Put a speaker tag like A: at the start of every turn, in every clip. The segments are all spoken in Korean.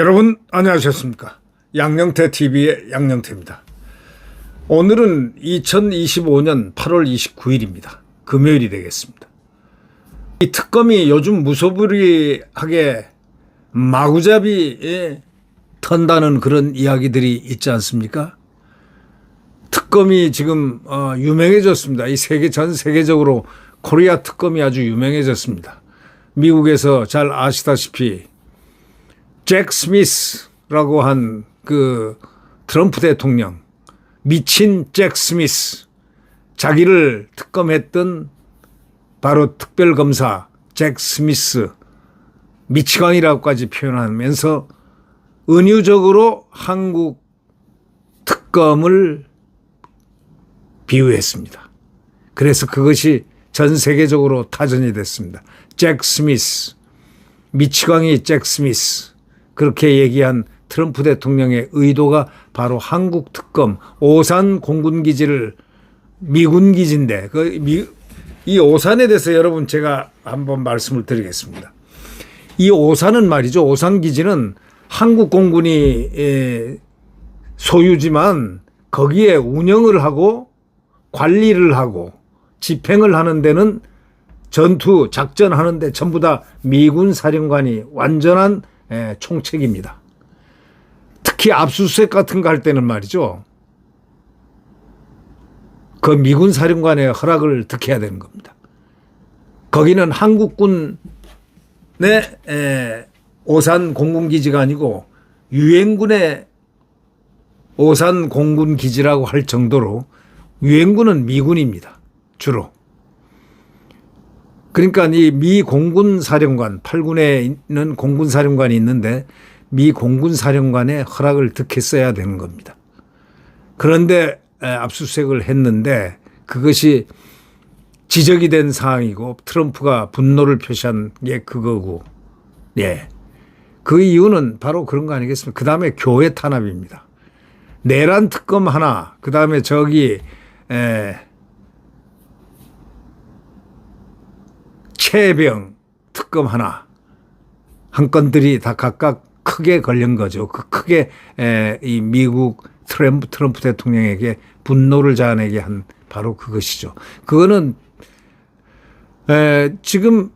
A: 여러분 안녕하셨습니까? 양영태 TV의 양영태입니다. 오늘은 2025년 8월 29일입니다. 금요일이 되겠습니다. 이 특검이 요즘 무소불위하게 마구잡이에 턴다는 그런 이야기들이 있지 않습니까? 특검이 지금 어, 유명해졌습니다. 이 세계 전 세계적으로 코리아 특검이 아주 유명해졌습니다. 미국에서 잘 아시다시피 잭 스미스라고 한 그 트럼프 대통령 미친 잭 스미스 자기를 특검했던 바로 특별검사 잭 스미스 미치광이라고까지 표현하면서 은유적으로 한국 특검을 비유했습니다. 그래서 그것이 전 세계적으로 타전이 됐습니다. 잭 스미스, 미치광이 잭 스미스 그렇게 얘기한 트럼프 대통령의 의도가 바로 한국 특검 오산 공군 기지를 미군 기지인데 그 미, 이 오산에 대해서 여러분 제가 한번 말씀을 드리겠습니다. 이 오산은 말이죠. 오산 기지는 한국 공군이 에, 소유지만 거기에 운영을 하고 관리를 하고 집행을 하는 데는 전투 작전 하는데 전부 다 미군 사령관이 완전한 에, 총책입니다. 특히 압수수색 같은 거 할 때는 말이죠. 그 미군 사령관의 허락을 득해야 되는 겁니다. 거기는 한국군의 에, 오산 공군기지가 아니고 유엔군의 오산 공군기지라고 할 정도로 유엔군은 미군입니다. 주로. 그러니까 이 미 공군 사령관 8군에 있는 공군 사령관이 있는데 미 공군 사령관의 허락을 득했어야 되는 겁니다. 그런데 압수수색을 했는데 그것이 지적이 된 사항이고 트럼프가 분노를 표시한 게 그거고 예. 그 이유는 바로 그런 거 아니겠습니까? 그 다음에 교회 탄압입니다. 내란 특검 하나, 그 다음에 저기, 에, 최병 특검 하나 한 건들이 다 각각 크게 걸린 거죠. 그 크게 에, 이 미국 트럼프, 트럼프 대통령에게 분노를 자아내게 한 바로 그것이죠. 그거는 에, 지금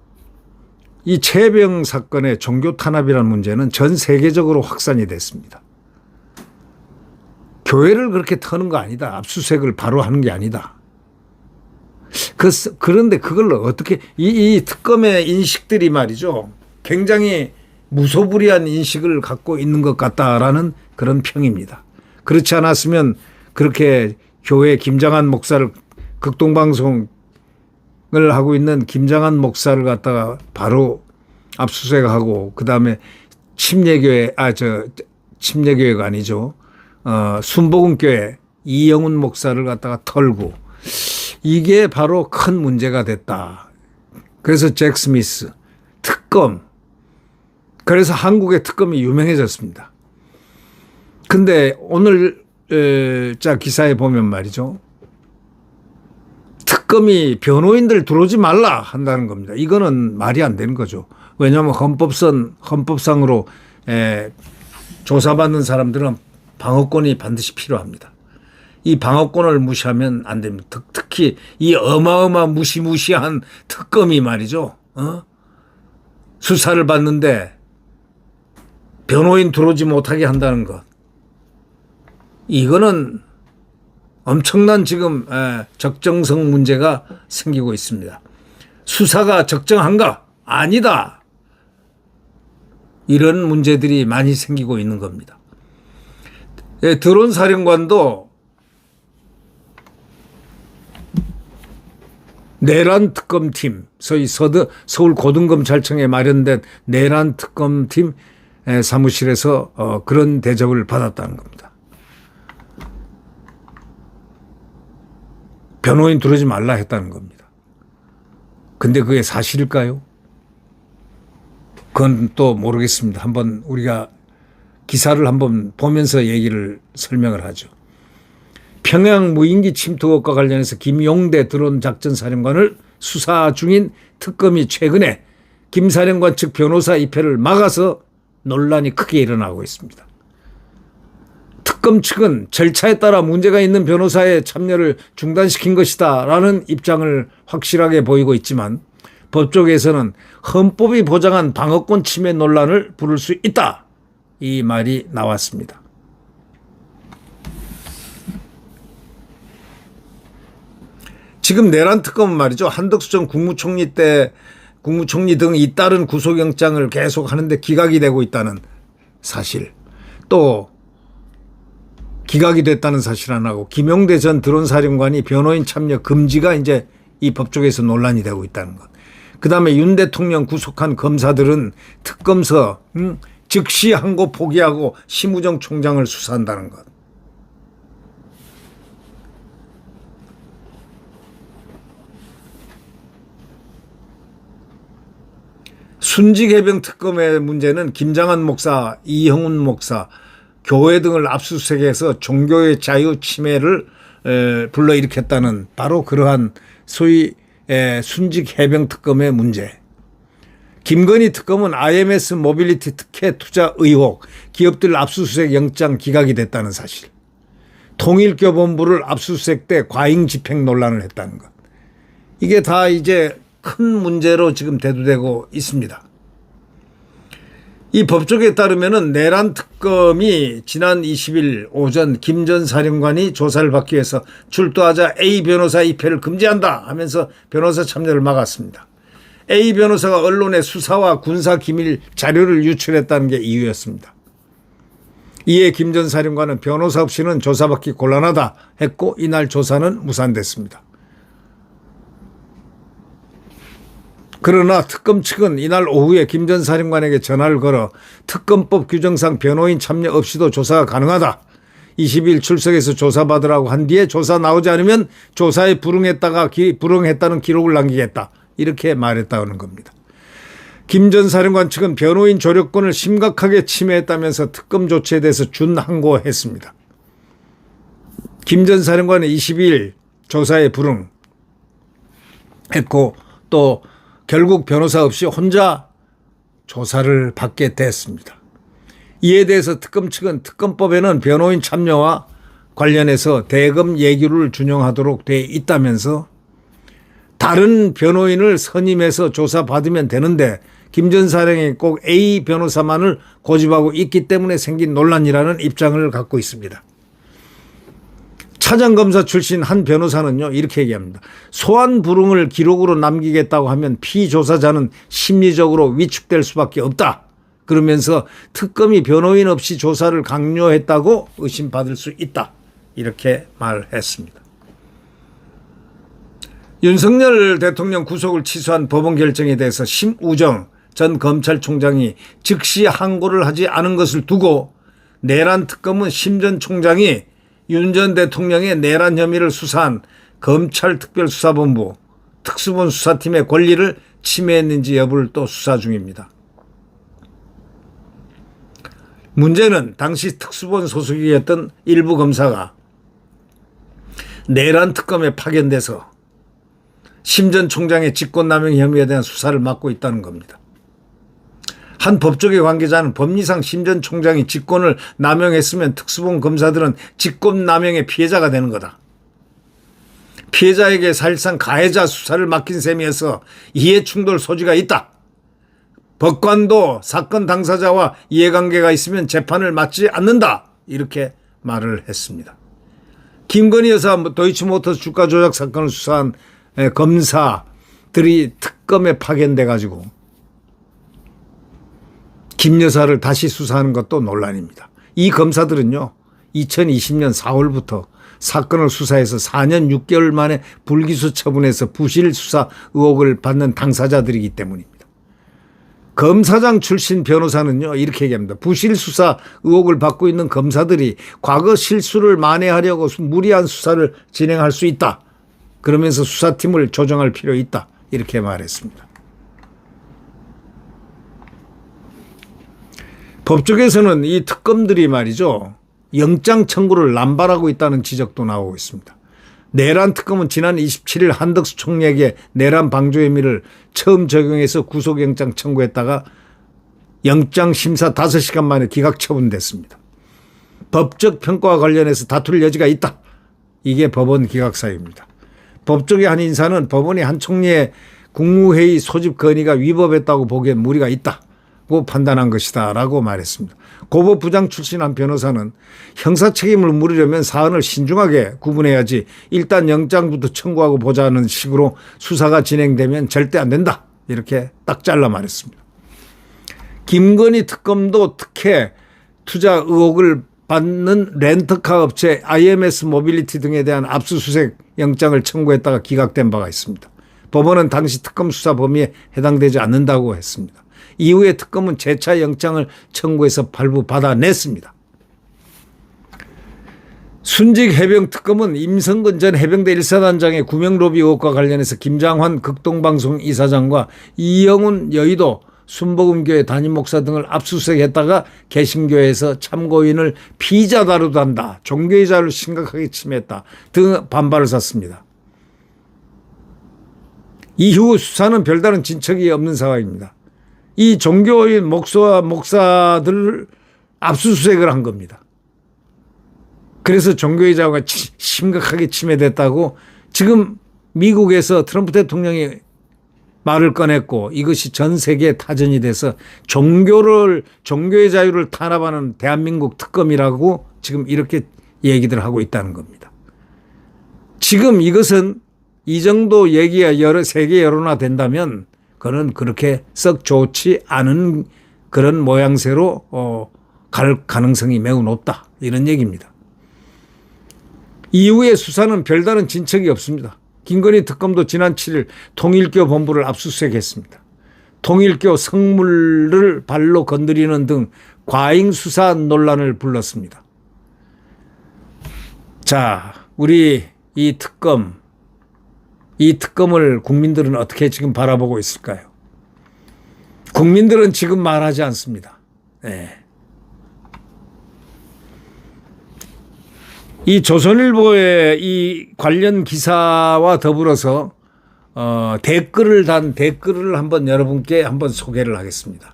A: 이 최병 사건의 종교 탄압이라는 문제는 전 세계적으로 확산이 됐습니다. 교회를 그렇게 터는 거 아니다. 압수수색을 바로 하는 게 아니다. 그, 그런데 그걸 어떻게, 이, 이 특검의 인식들이 말이죠. 굉장히 무소불위한 인식을 갖고 있는 것 같다라는 그런 평입니다. 그렇지 않았으면 그렇게 교회 김장한 목사를 극동방송을 하고 있는 김장한 목사를 갖다가 바로 압수수색하고 그 다음에 침례교회, 아, 저, 침례교회가 아니죠. 어, 순복음교회 이영훈 목사를 갖다가 털고 이게 바로 큰 문제가 됐다. 그래서 잭 스미스 특검 그래서 한국의 특검이 유명해졌습니다. 근데 오늘 자 기사에 보면 말이죠. 특검이 변호인들 들어오지 말라 한다는 겁니다. 이거는 말이 안 되는 거죠. 왜냐하면 헌법선 헌법상으로 에, 조사받는 사람들은 방어권이 반드시 필요합니다. 이 방어권을 무시하면 안 됩니다. 특히 이 어마어마 무시무시한 특검이 말이죠. 어? 수사를 받는데 변호인 들어오지 못하게 한다는 것. 이거는 엄청난 지금 적정성 문제가 생기고 있습니다. 수사가 적정한가? 아니다. 이런 문제들이 많이 생기고 있는 겁니다. 예, 드론 사령관도 내란 특검팀, 소위 서드 서울 고등검찰청에 마련된 내란 특검팀 사무실에서 어, 그런 대접을 받았다는 겁니다. 변호인 들어오지 말라 했다는 겁니다. 근데 그게 사실일까요? 그건 또 모르겠습니다. 한번 우리가 기사를 한번 보면서 얘기를 설명을 하죠. 평양 무인기 침투 의혹과 관련해서 김용대 드론 작전 사령관을 수사 중인 특검이 최근에 김 사령관 측 변호사 입회를 막아서 논란이 크게 일어나고 있습니다. 특검 측은 절차에 따라 문제가 있는 변호사의 참여를 중단시킨 것이다 라는 입장을 확실하게 보이고 있지만 법조계에서는 헌법이 보장한 방어권 침해 논란을 부를 수 있다. 이 말이 나왔습니다. 지금 내란 특검은 말이죠. 한덕수 전 국무총리 때 국무총리 등 잇따른 구속영장을 계속 하는데 기각이 되고 있다는 사실. 또 기각이 됐다는 사실 하나고 김용대 전 드론 사령관이 변호인 참여 금지가 이제 이 법조계에서 논란이 되고 있다는 것. 그다음에 윤 대통령 구속한 검사들은 특검서 음, 즉시 항고 포기하고 심우정 총장을 수사한다는 것. 순직해병 특검의 문제는 김장한 목사, 이형훈 목사, 교회 등을 압수수색해서 종교의 자유 침해를 에, 불러일으켰다는 바로 그러한 소위 에, 순직 해병 특검의 문제. 김건희 특검은 IMS 모빌리티 특혜 투자 의혹, 기업들 압수수색 영장 기각이 됐다는 사실. 통일교본부를 압수수색 때 과잉 집행 논란을 했다는 것. 이게 다 이제 큰 문제로 지금 대두되고 있습니다. 이 법조계에 따르면은 내란 특검이 지난 20일 오전 김 전 사령관이 조사를 받기 위해서 출두하자 A 변호사 입회를 금지한다 하면서 변호사 참여를 막았습니다. A 변호사가 언론에 수사와 군사 기밀 자료를 유출했다는 게 이유였습니다. 이에 김 전 사령관은 변호사 없이는 조사받기 곤란하다 했고 이날 조사는 무산됐습니다. 그러나 특검 측은 이날 오후에 김 전 사령관에게 전화를 걸어 특검법 규정상 변호인 참여 없이도 조사가 가능하다. 20일 출석해서 조사받으라고 한 뒤에 조사 나오지 않으면 조사에 불응했다가 기, 불응했다는 기록을 남기겠다. 이렇게 말했다는 겁니다. 김 전 사령관 측은 변호인 조력권을 심각하게 침해했다면서 특검 조치에 대해서 준항고했습니다. 김 전 사령관은 22일 조사에 불응했고 또 결국 변호사 없이 혼자 조사를 받게 됐습니다. 이에 대해서 특검 측은 특검법에는 변호인 참여와 관련해서 대금 예규를 준용하도록 돼 있다면서 다른 변호인을 선임해서 조사받으면 되는데 김 전 사령이 꼭 A 변호사만을 고집하고 있기 때문에 생긴 논란이라는 입장을 갖고 있습니다. 차장검사 출신 한 변호사는요, 이렇게 얘기합니다. 소환 불응을 기록으로 남기겠다고 하면 피조사자는 심리적으로 위축될 수밖에 없다. 그러면서 특검이 변호인 없이 조사를 강요했다고 의심받을 수 있다. 이렇게 말했습니다. 윤석열 대통령 구속을 취소한 법원 결정에 대해서 심우정 전 검찰총장이 즉시 항고를 하지 않은 것을 두고 내란 특검은 심 전 총장이 윤 전 대통령의 내란 혐의를 수사한 검찰 특별수사본부 특수본 수사팀의 권리를 침해했는지 여부를 또 수사 중입니다. 문제는 당시 특수본 소속이었던 일부 검사가 내란 특검에 파견돼서 심 전 총장의 직권남용 혐의에 대한 수사를 맡고 있다는 겁니다. 한 법조계 관계자는 법리상 심 전 총장이 직권을 남용했으면 특수본 검사들은 직권 남용의 피해자가 되는 거다. 피해자에게 사실상 가해자 수사를 맡긴 셈이어서 이해 충돌 소지가 있다. 법관도 사건 당사자와 이해관계가 있으면 재판을 맡지 않는다. 이렇게 말을 했습니다. 김건희 여사 도이치모터스 주가 조작 사건을 수사한 검사들이 특검에 파견돼 가지고 김 여사를 다시 수사하는 것도 논란입니다. 이 검사들은요, 2020년 4월부터 사건을 수사해서 4년 6개월 만에 불기소 처분해서 부실 수사 의혹을 받는 당사자들이기 때문입니다. 검사장 출신 변호사는요, 이렇게 얘기합니다. 부실 수사 의혹을 받고 있는 검사들이 과거 실수를 만회하려고 무리한 수사를 진행할 수 있다. 그러면서 수사팀을 조정할 필요 있다. 이렇게 말했습니다. 법조계에서는 이 특검들이 말이죠. 영장 청구를 남발하고 있다는 지적도 나오고 있습니다. 내란 특검은 지난 27일 한덕수 총리에게 내란 방조 혐의를 처음 적용해서 구속영장 청구했다가 영장 심사 5시간 만에 기각 처분됐습니다. 법적 평가와 관련해서 다툴 여지가 있다. 이게 법원 기각 사유입니다. 법조계 한 인사는 법원이 한 총리의 국무회의 소집 건의가 위법했다고 보기엔 무리가 있다고 판단한 것이다라고 말했습니다. 고법 부장 출신 한 변호사는 형사 책임을 물으려면 사안을 신중하게 구분해야지 일단 영장부터 청구하고 보자는 식으로 수사가 진행되면 절대 안 된다. 이렇게 딱 잘라 말했습니다. 김건희 특검도 특혜 투자 의혹을 받는 렌터카 업체 IMS 모빌리티 등에 대한 압수수색 영장을 청구했다가 기각된 바가 있습니다. 법원은 당시 특검 수사 범위에 해당되지 않는다고 했습니다. 이후에 특검은 재차 영장을 청구해서 발부 받아냈습니다. 순직 해병 특검은 임성근 전 해병대 일사단장의 구명 로비 의혹과 관련해서 김장환 극동방송 이사장과 이영훈 여의도 순복음교회 담임 목사 등을 압수수색했다가 개신교에서 참고인을 피자 다루단다, 종교의 자유를 심각하게 침해했다 등 반발을 샀습니다. 이후 수사는 별다른 진척이 없는 상황입니다. 이 종교인 목사와 목사들을 압수수색을 한 겁니다. 그래서 종교의 자유가 심각하게 침해됐다고 지금 미국에서 트럼프 대통령이 말을 꺼냈고 이것이 전 세계에 타전이 돼서 종교를 종교의 자유를 탄압하는 대한민국 특검이라고 지금 이렇게 얘기들 하고 있다는 겁니다. 지금 이것은 이 정도 얘기가 여러 세계 여론화 된다면 그는 그렇게 썩 좋지 않은 그런 모양새로 어, 갈 가능성이 매우 높다 이런 얘기입니다. 이후에 수사는 별다른 진척이 없습니다. 김건희 특검도 지난 7일 통일교 본부를 압수수색했습니다. 통일교 성물을 발로 건드리는 등 과잉 수사 논란을 불렀습니다. 자, 우리 이 특검, 이 특검을 국민들은 어떻게 지금 바라보고 있을까요? 국민들은 지금 말하지 않습니다. 네. 이 조선일보의 이 관련 기사와 더불어서 어, 댓글을 단 댓글을 한번 여러분께 한번 소개를 하겠습니다.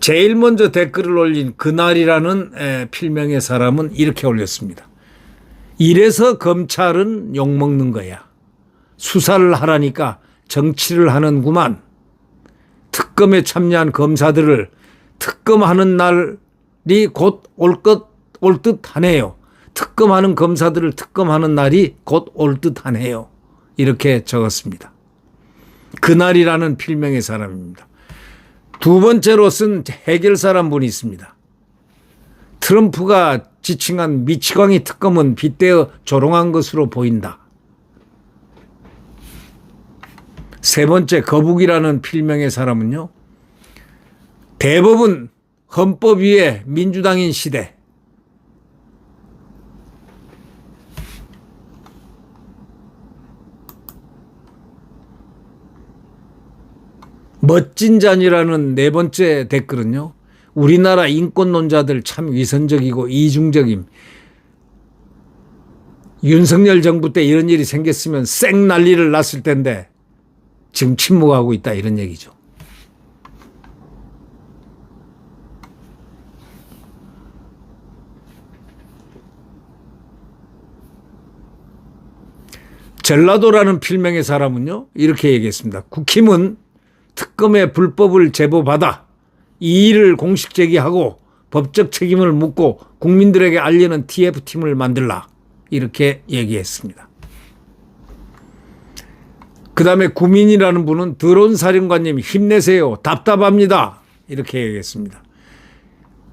A: 제일 먼저 댓글을 올린 그날이라는 에, 필명의 사람은 이렇게 올렸습니다. 이래서 검찰은 욕먹는 거야. 수사를 하라니까 정치를 하는구만. 특검에 참여한 검사들을 특검하는 날이 곧 올 것 올 듯 하네요. 특검하는 검사들을 특검하는 날이 곧 올 듯 하네요. 이렇게 적었습니다. 그날이라는 필명의 사람입니다. 두 번째로 쓴 해결사란 분이 있습니다. 트럼프가 지칭한 미치광이 특검은 빗대어 조롱한 것으로 보인다. 세 번째 거북이라는 필명의 사람은요. 대법은 헌법 위에 민주당인 시대 멋진 잔이라는 네 번째 댓글은요. 우리나라 인권론자들 참 위선적이고 이중적임. 윤석열 정부 때 이런 일이 생겼으면 쌩 난리를 났을 텐데 지금 침묵하고 있다 이런 얘기죠. 전라도라는 필명의 사람은요 이렇게 얘기했습니다. 국힘은 특검의 불법을 제보받아 이 일을 공식 제기하고 법적 책임을 묻고 국민들에게 알리는 TF팀을 만들라. 이렇게 얘기했습니다. 그 다음에 구민이라는 분은 드론 사령관님 힘내세요. 답답합니다. 이렇게 얘기했습니다.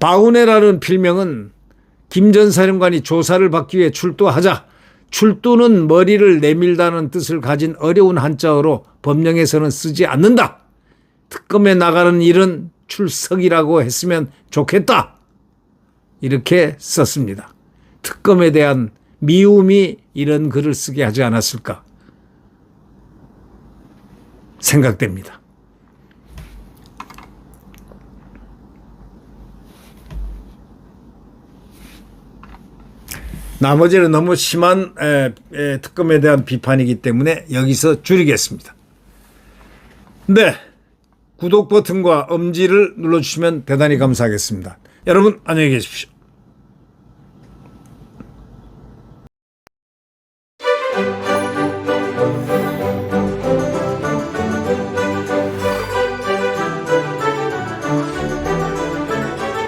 A: 바우네라는 필명은 김 전 사령관이 조사를 받기 위해 출두하자 출두는 머리를 내밀다는 뜻을 가진 어려운 한자어로 법령에서는 쓰지 않는다. 특검에 나가는 일은 출석이라고 했으면 좋겠다. 이렇게 썼습니다. 특검에 대한 미움이 이런 글을 쓰게 하지 않았을까 생각됩니다. 나머지는 너무 심한 에, 에, 특검에 대한 비판이기 때문에 여기서 줄이겠습니다. 네. 구독 버튼과 엄지를 눌러주시면 대단히 감사하겠습니다. 여러분 안녕히 계십시오.